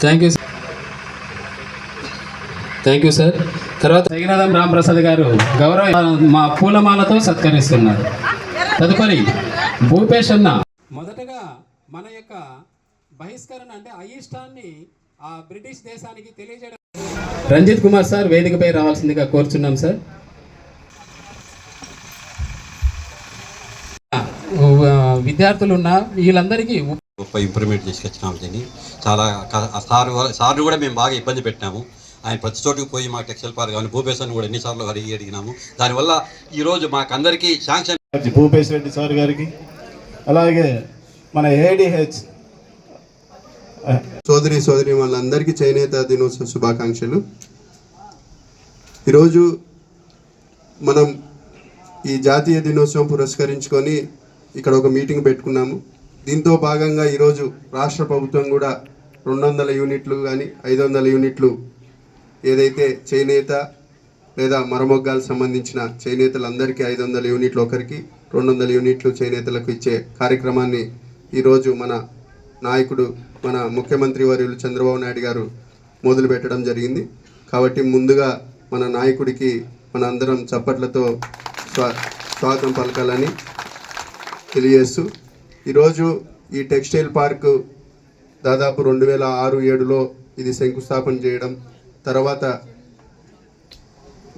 Thank you thank you sir తర్వాత జగన్నాథం రామప్రసాద్ గారు గౌరవ మా పూలమాలతో సత్కరిస్తున్నారు. తదుపరి భూపేష్ అన్న. మొదటగా మన యొక్క బహిష్కరణ అంటే అయిష్టాన్ని ఆ బ్రిటిష్ దేశానికి తెలియజేయడం రంజిత్ కుమార్ సార్ వేదికపై రావాల్సిందిగా కోరుచున్నాం సార్. విద్యార్థులు ఉన్న వీళ్ళందరికీ గొప్ప ఇంప్రూవ్మెంట్ తీసుకొచ్చినాము దీన్ని. చాలా సార్ సార్ని కూడా మేము బాగా ఇబ్బంది పెట్టినాము. ఆయన ప్రతి చోటుకు పోయి మా టెక్స్టైల్ పార్క్ కానీ భూపేశాన్ని కూడా ఎన్నిసార్లు అడిగి అడిగినాము. దానివల్ల ఈరోజు మాకు అందరికీ శాంక్షన్ భూపేశ్ రెడ్డి సార్ గారికి అలాగే మన ఏడిహెచ్ సోదరి సోదరి వాళ్ళందరికీ చేనేత దినోత్సవ శుభాకాంక్షలు. ఈరోజు మనం ఈ జాతీయ దినోత్సవం పురస్కరించుకొని ఇక్కడ ఒక మీటింగ్ పెట్టుకున్నాము. దీంతో భాగంగా ఈరోజు రాష్ట్ర ప్రభుత్వం కూడా రెండు వందల యూనిట్లు కానీ ఐదు వందల యూనిట్లు ఏదైతే చేనేత లేదా మరమొగ్గాలకు సంబంధించిన చేనేతలందరికీ ఐదు వందల యూనిట్లు ఒకరికి రెండు వందల యూనిట్లు చేనేతలకు ఇచ్చే కార్యక్రమాన్ని ఈరోజు మన నాయకుడు మన ముఖ్యమంత్రి వర్యులు చంద్రబాబు నాయుడు గారు మొదలు పెట్టడం జరిగింది. కాబట్టి ముందుగా మన నాయకుడికి మన అందరం చప్పట్లతో స్వా స్వాగతం పలకాలని తెలియజేస్తూ ఈరోజు ఈ టెక్స్టైల్ పార్కు దాదాపు రెండు వేల ఆరు ఏడులో ఇది శంకుస్థాపన చేయడం తర్వాత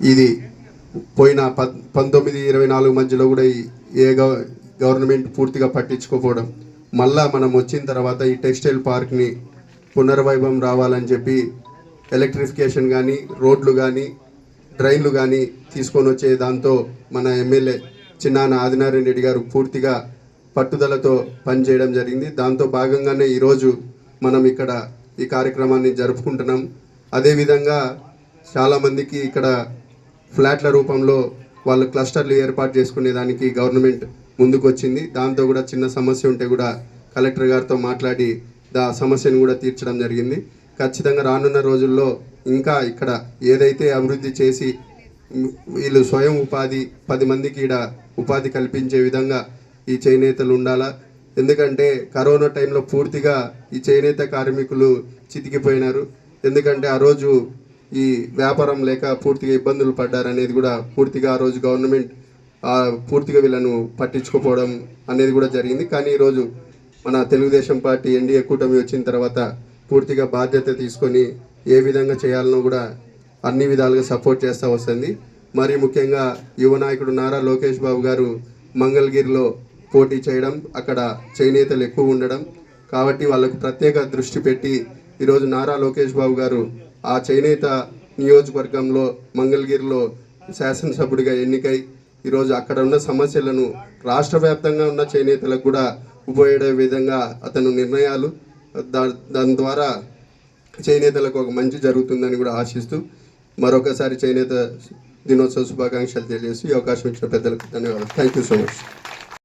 ఇది పోయిన పంతొమ్మిది ఇరవై నాలుగు మధ్యలో కూడా ఏ గవర్నమెంట్ పూర్తిగా పట్టించుకోకపోవడం మళ్ళా మనం వచ్చిన తర్వాత ఈ టెక్స్టైల్ పార్క్ని పునర్వైభవం రావాలని చెప్పి ఎలక్ట్రిఫికేషన్ కానీ రోడ్లు కానీ ట్రైన్లు కానీ తీసుకొని వచ్చే దాంతో మన ఎమ్మెల్యే చిన్నాన ఆదినారాయణ రెడ్డి గారు పూర్తిగా పట్టుదలతో పనిచేయడం జరిగింది. దాంతో భాగంగానే ఈరోజు మనం ఇక్కడ ఈ కార్యక్రమాన్ని జరుపుకుంటున్నాం. అదేవిధంగా చాలామందికి ఇక్కడ ఫ్లాట్ల రూపంలో వాళ్ళు క్లస్టర్లు ఏర్పాటు చేసుకునేదానికి గవర్నమెంట్ ముందుకు వచ్చింది దాంతో కూడా చిన్న సమస్య ఉంటే కూడా కలెక్టర్ గారితో మాట్లాడి దా సమస్యను కూడా తీర్చడం జరిగింది. ఖచ్చితంగా రానున్న రోజుల్లో ఇంకా ఇక్కడ ఏదైతే అభివృద్ధి చేసి వీళ్ళు స్వయం ఉపాధి పది మందికి ఈడ ఉపాధి కల్పించే విధంగా ఈ చేనేతలు ఉండాలా? ఎందుకంటే కరోనా టైంలో పూర్తిగా ఈ చేనేత కార్మికులు చితికిపోయినారు. ఎందుకంటే ఆ రోజు ఈ వ్యాపారం లేక పూర్తిగా ఇబ్బందులు పడ్డారనేది కూడా పూర్తిగా ఆ రోజు గవర్నమెంట్ పూర్తిగా వీళ్ళను పట్టించుకోపోవడం అనేది కూడా జరిగింది. కానీ ఈరోజు మన తెలుగుదేశం పార్టీ ఎన్డీఏ కూటమి వచ్చిన తర్వాత పూర్తిగా బాధ్యత తీసుకొని ఏ విధంగా చేయాలనో కూడా అన్ని విధాలుగా సపోర్ట్ చేస్తూ వస్తుంది. మరి ముఖ్యంగా యువ నాయకుడు నారా లోకేష్ బాబు గారు మంగళగిరిలో పోటీ చేయడం అక్కడ చేనేతలు ఎక్కువ ఉండడం కాబట్టి వాళ్ళకు ప్రత్యేక దృష్టి పెట్టి ఈరోజు నారా లోకేష్ బాబు గారు ఆ చేనేత నియోజకవర్గంలో మంగళగిరిలో శాసనసభ్యుడిగా ఎన్నికై ఈరోజు అక్కడ ఉన్న సమస్యలను రాష్ట్ర వ్యాప్తంగా ఉన్న చేనేతలకు కూడా ఉపయోగపడే విధంగా అతను నిర్ణయాలు దా దాని ద్వారా చేనేతలకు ఒక మంచి జరుగుతుందని కూడా ఆశిస్తూ మరొకసారి చేనేత దినోత్సవ శుభాకాంక్షలు తెలియజేసి ఈ అవకాశం ఇచ్చిన పెద్దలకు ధన్యవాదాలు. Thank you so much